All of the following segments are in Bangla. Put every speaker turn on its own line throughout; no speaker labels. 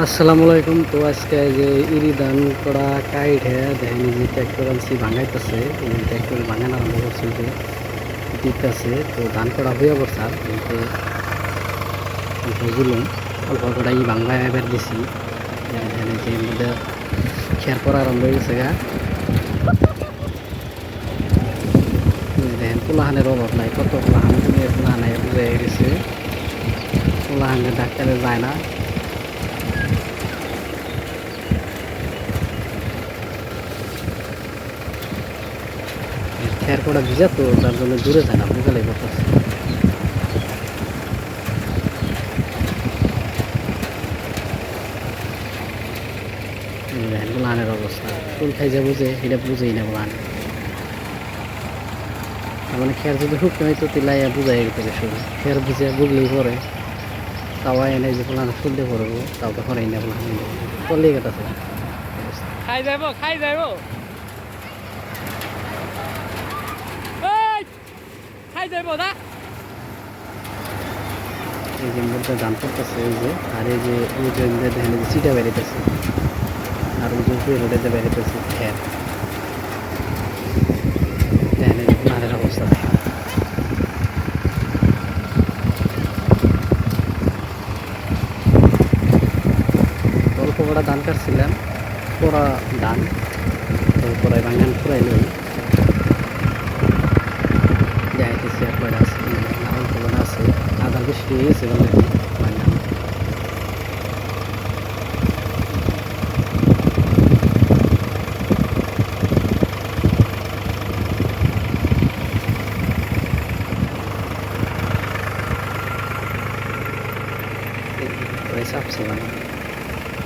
আসসালামু আলাইকুম। তো আজকে যে ইরি দান করা কাইট দেখেন যে ট্র্যাক্টর আনছি, ভাঙাইতেছে। ট্র্যাক্টর ভাঙানো আরম্ভ করছে যে দিতেছে। তো ধান করা হয়ে পড়ছে আর কিন্তু জুলুম অল্প কটা ই ভাঙা এবার দিছি। দেখেন যে মধ্যে খেয়ার করা আরম্ভ হয়ে গেছে গা। দেখেন পোলাহানের অভাব নাই, কত পোলাহান পোলাহান বুঝে গেছে। পোলাহানের ডাক্তারে যায় না। করা ভিজা, তো তার জন্য দূরে যায় না বুঝালে করতেছে গোলানের অবস্থা। ফুল খাই যে, এটা বুঝেই না গোলান। মানে খেয়ার যদি হুক হয় তো তিলাইয়া বুঝাই গেছে শুরু খেয়ার বুঝে বুঝলেই পরে। তাওয়া এনে যে গোলান ফুল দিয়ে পড়ব তাও তো হরাই না গোলান। পড়লেই
খাই যাইব, খাই এই যাইব না
এই মুরগা গান করতেছে, এই যে, আর এই যে যে বেরিতেছে আর ওই যে বেরিতেছে খের দেখেন এই যে নারের অবস্থা। দেখেন। অল্প কটা ধান কাটছিলাম, পোড়া ধান বাঙান লই। আদা বেশি হয়ে গেছে বলে বাঙান চাপছে মানে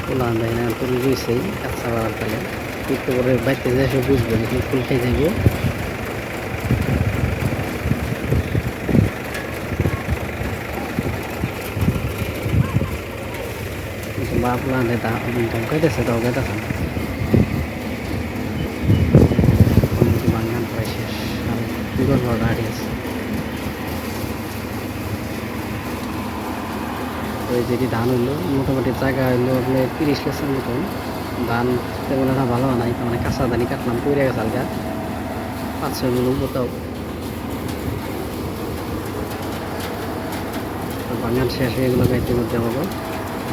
পোলা দেয় না তো রুইছেই কাঁচা বাবার তালে একটু করে বাইতে যায় সে বুঝবে যে ফুল খাই যাইব বাপ লানে ধমকাইতেছে ধমকাইতেছে না বাঙান প্রায় যেটি ধান হইল, মোটামুটি জায়গা হইল আপনার তিরিশ কেসের মতন। ধান তেমন একটা ভালো নাই মানে কাঁচা ধানি কাটলাম, পড়ে গেছে আলগা পাঁচ ছয়গুলো কোথাও বাঙাল শেষ হয়ে গেলো গাইতে মধ্যে হব।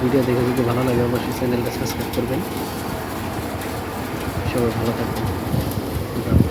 ভিডিও দেখে যদি ভালো লাগে অবশ্যই চ্যানেলটা সাবস্ক্রাইব করবেন। সবাই ভালো থাকবেন।